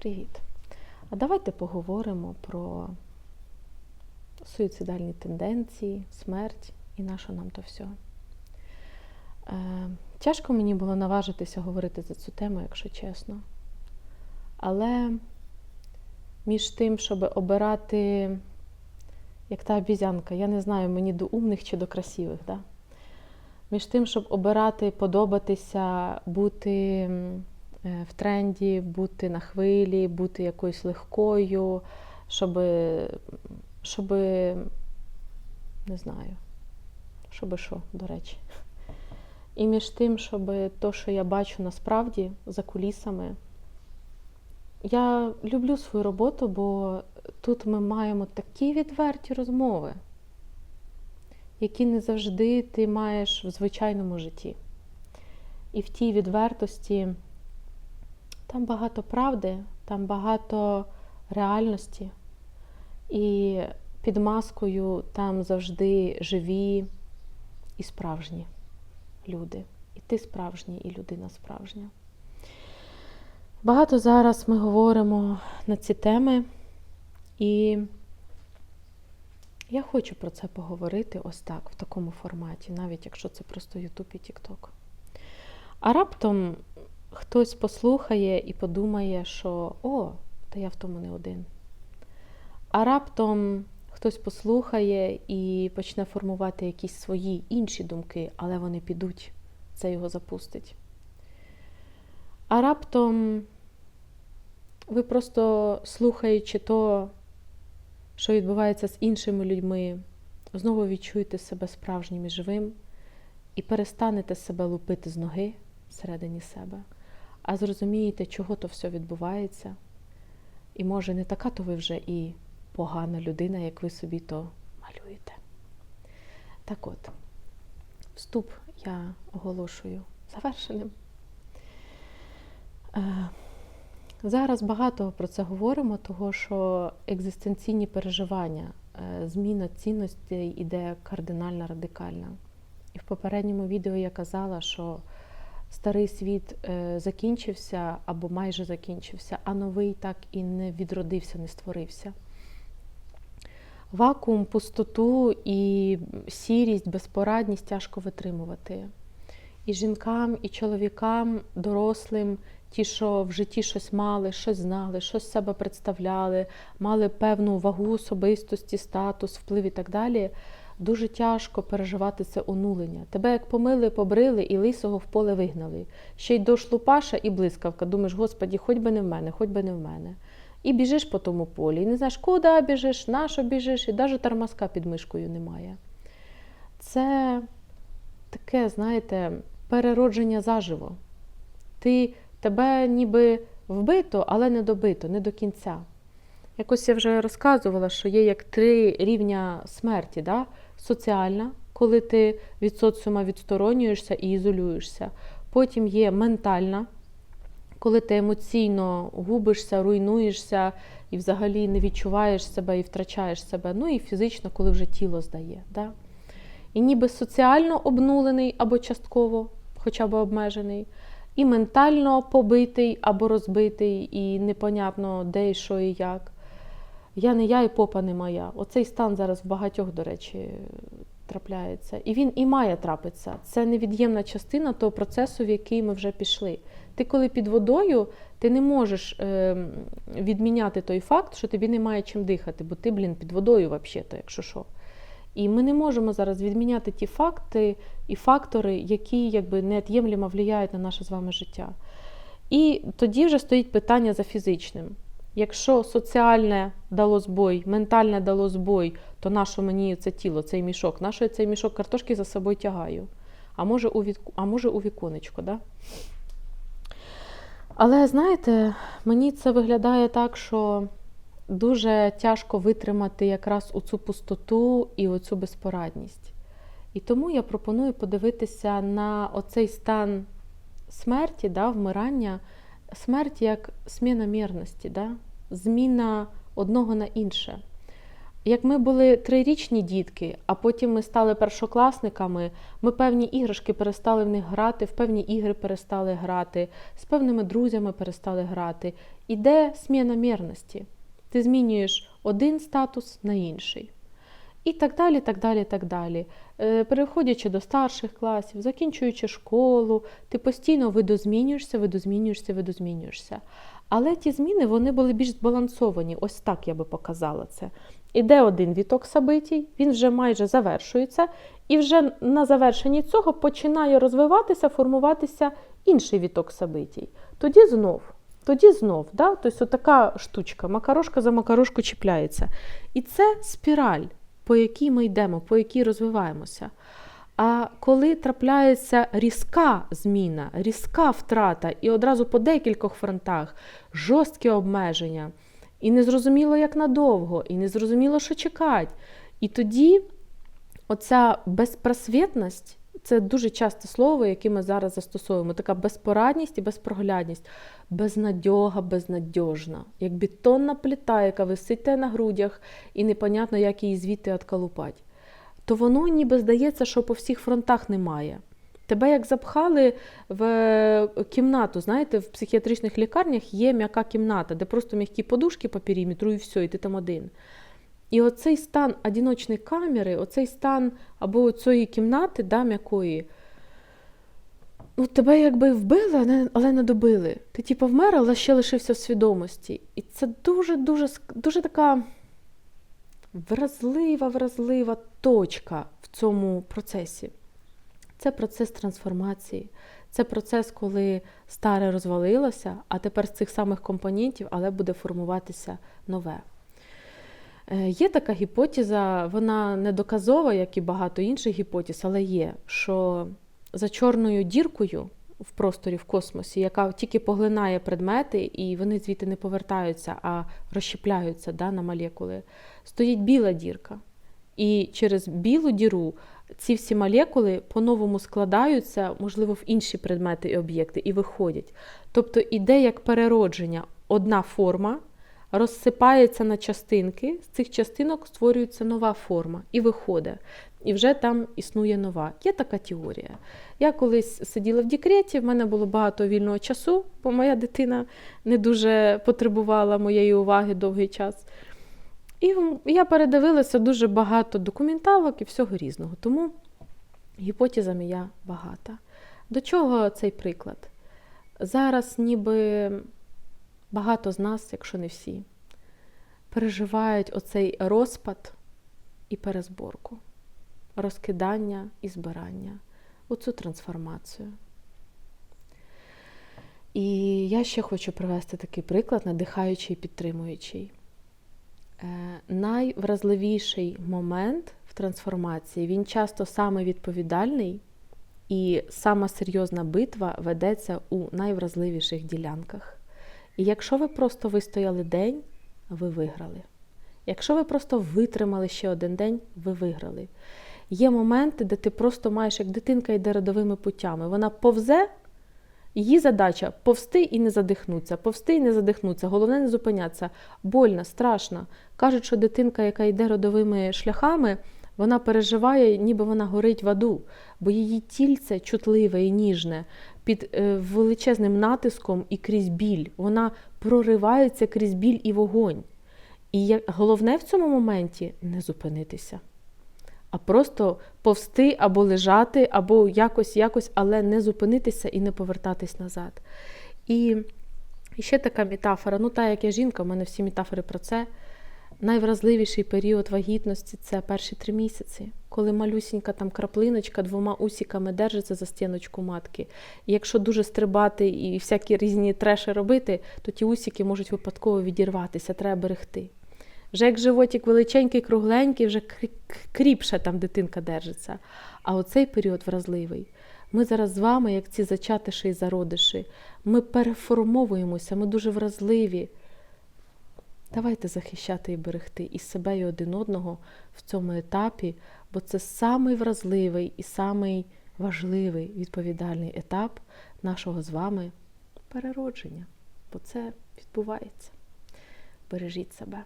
Привіт! А давайте поговоримо про суїцидальні тенденції, смерть і на що нам то все. Тяжко мені було наважитися говорити за цю тему, якщо чесно. Але між тим, щоб обирати, як та обізянка, я не знаю, мені до умних чи до красивих, да? між тим, щоб обирати, подобатися, бути в тренді, бути на хвилі, бути якоюсь легкою, щоб, щоб не знаю, щоб що, до речі. І між тим, щоб то, що я бачу насправді за кулісами, я люблю свою роботу, бо тут ми маємо такі відверті розмови, які не завжди ти маєш в звичайному житті. І в тій відвертості там багато правди, там багато реальності. І під маскою там завжди живі і справжні люди. І ти справжній, і людина справжня. Багато зараз ми говоримо на ці теми, і я хочу про це поговорити ось так, в такому форматі, навіть якщо це просто Ютуб і Тікток. А раптом хтось послухає і подумає, що о, та я в тому не один. А раптом хтось послухає і почне формувати якісь свої інші думки, але вони підуть, це його запустить. А раптом ви просто слухаючи то, що відбувається з іншими людьми, знову відчуєте себе справжнім і живим і перестанете себе лупити з ноги всередині себе, а зрозумієте, чого то все відбувається. І може не така то ви вже і погана людина, як ви собі то малюєте. Так от, вступ я оголошую завершеним. Е, Зараз багато про це говоримо, того що екзистенційні переживання, е, зміна цінностей іде кардинально радикальна. І в попередньому відео я казала, що старий світ е, закінчився або майже закінчився, а новий так і не відродився, не створився. Вакуум, пустоту і сірість, безпорадність тяжко витримувати. І жінкам, і чоловікам, дорослим, ті, що в житті щось мали, щось знали, щось себе представляли, мали певну вагу особистості, статус, вплив і так далі. Дуже тяжко переживати це онулення. Тебе як помили, побрили і лисого в поле вигнали. Ще й дощ лупаша і блискавка. Думаєш, господі, хоч би не в мене, хоч би не в мене. І біжиш по тому полі, і не знаєш, куди біжиш, на що біжиш, і навіть тормозка під мишкою немає. Це таке, знаєте, переродження заживо. Ти, Тебе ніби вбито, але не добито, не до кінця. Якось я вже розказувала, що є як три рівня смерті. Да? Соціальна, коли ти від соціума відсторонюєшся і ізолюєшся. Потім є ментальна, коли ти емоційно губишся, руйнуєшся і взагалі не відчуваєш себе і втрачаєш себе. Ну і фізично, коли вже тіло здає. Да? І ніби соціально обнулений або частково, хоча б обмежений, і ментально побитий або розбитий, і непонятно, де що і як. Я не я і попа не моя. Оцей стан зараз в багатьох, до речі, трапляється. І він і має трапитися. Це невід'ємна частина того процесу, в який ми вже пішли. Ти, коли під водою, ти не можеш е, відміняти той факт, що тобі немає чим дихати, бо ти, блін, під водою, взагалі-то, якщо що. І ми не можемо зараз відміняти ті факти і фактори, які якби неот'ємлемо впливають на наше з вами життя. І тоді вже стоїть питання за фізичним. Якщо соціальне дало збой, ментальне дало збой, то нащо мені це тіло, цей мішок? Нащо я цей мішок картошки за собою тягаю? А може у, від... а може у віконечко, да? Але знаєте, мені це виглядає так, що дуже тяжко витримати якраз у цю пустоту і оцю безпорадність. І тому я пропоную подивитися на оцей стан смерті, да, вмирання, смерть як зміна мірності, да? зміна одного на інше. як ми були трирічні дітки, а потім ми стали першокласниками, ми певні іграшки перестали в них грати, в певні ігри перестали грати, з певними друзями перестали грати. Іде зміна мірності. Ти змінюєш один статус на інший. І так далі, так далі, так далі. Е, Переходячи до старших класів, закінчуючи школу, ти постійно видозмінюєшся, видозмінюєшся, видозмінюєшся. Але ті зміни вони були більш збалансовані. Ось так я би показала це. Іде один віток собитій, він вже майже завершується, і вже на завершенні цього починає розвиватися, формуватися інший віток собитій. Тоді знов, тоді знов. Да? Тобто така штучка, макарошка за макарошку чіпляється. І це спіраль, по якій ми йдемо, по якій розвиваємося. А коли трапляється різка зміна, різка втрата, і одразу по декількох фронтах жорсткі обмеження, і незрозуміло, як надовго, і незрозуміло, що чекати. І тоді оця безпросвітність це дуже часте слово, яке ми зараз застосовуємо. Така безпорадність і безпроглядність, безнадьога, безнадьожна, як бетонна плита, яка висить на грудях, і непонятно, як її звідти отколупати. То воно ніби здається, що по всіх фронтах немає. Тебе як запхали в кімнату, знаєте, в психіатричних лікарнях є м'яка кімната, де просто м'які подушки по периметру і все, і ти там один. І оцей стан одиночної камери, оцей стан або цієї кімнати, да, м'якої, ну, тебе якби вбили, але- не добили. Ти типу вмер, але ще лишився в свідомості. І це дуже-дуже дуже така вразлива, вразлива точка в цьому процесі. Це процес трансформації. Це процес, коли старе розвалилося, а тепер з цих самих компонентів, але буде формуватися нове. Е, Є така гіпотеза, вона не доказова, як і багато інших гіпотез, але є, що за чорною діркою в просторі, в космосі, яка тільки поглинає предмети, і вони звідти не повертаються, а розщепляються да, на молекули, стоїть біла дірка. І через білу діру ці всі молекули по-новому складаються, можливо, в інші предмети і об'єкти, і виходять. Тобто іде як переродження одна форма, розсипається на частинки, з цих частинок створюється нова форма і виходить. І вже там існує нова. Є така теорія. Я колись сиділа в декреті, в мене було багато вільного часу, бо моя дитина не дуже потребувала моєї уваги довгий час. І я передивилася дуже багато документалок і всього різного. Тому гіпотеза моя багата. До чого цей приклад? Зараз ніби багато з нас, якщо не всі, переживають оцей розпад і перезборку, розкидання і збирання, оцю трансформацію. І я ще хочу привести такий приклад, надихаючий і підтримуючий. Е, найвразливіший момент в трансформації, він часто саме відповідальний, і сама серйозна битва ведеться у найвразливіших ділянках. І якщо ви просто вистояли день, ви виграли. Якщо ви просто витримали ще один день, ви виграли. Є моменти, де ти просто маєш, як дитинка йде родовими путями. Вона повзе, її задача повсти і не задихнутися, повсти і не задихнутися. Головне не зупинятися. Больно, страшно. Кажуть, що дитинка, яка йде родовими шляхами, вона переживає, ніби вона горить в аду, бо її тільце чутливе і ніжне під е, величезним натиском і крізь біль. Вона проривається крізь біль і вогонь. І головне в цьому моменті не зупинитися, а просто повсти або лежати, або якось, якось, але не зупинитися і не повертатись назад. І ще така метафора. Ну, та як я жінка, в мене всі метафори про це. Найвразливіший період вагітності це перші три місяці, коли малюсінька там краплиночка двома усіками держиться за стіночку матки. І якщо дуже стрибати і всякі різні треші робити, то ті усіки можуть випадково відірватися, треба берегти. Вже як животик величенький, кругленький, вже кріпше там дитинка держиться. А оцей період вразливий. Ми зараз з вами, як ці зачатиші і зародиші, ми переформовуємося, ми дуже вразливі. Давайте захищати і берегти і себе, і один одного в цьому етапі, бо це самий вразливий і самий важливий відповідальний етап нашого з вами переродження. Бо це відбувається. Бережіть себе.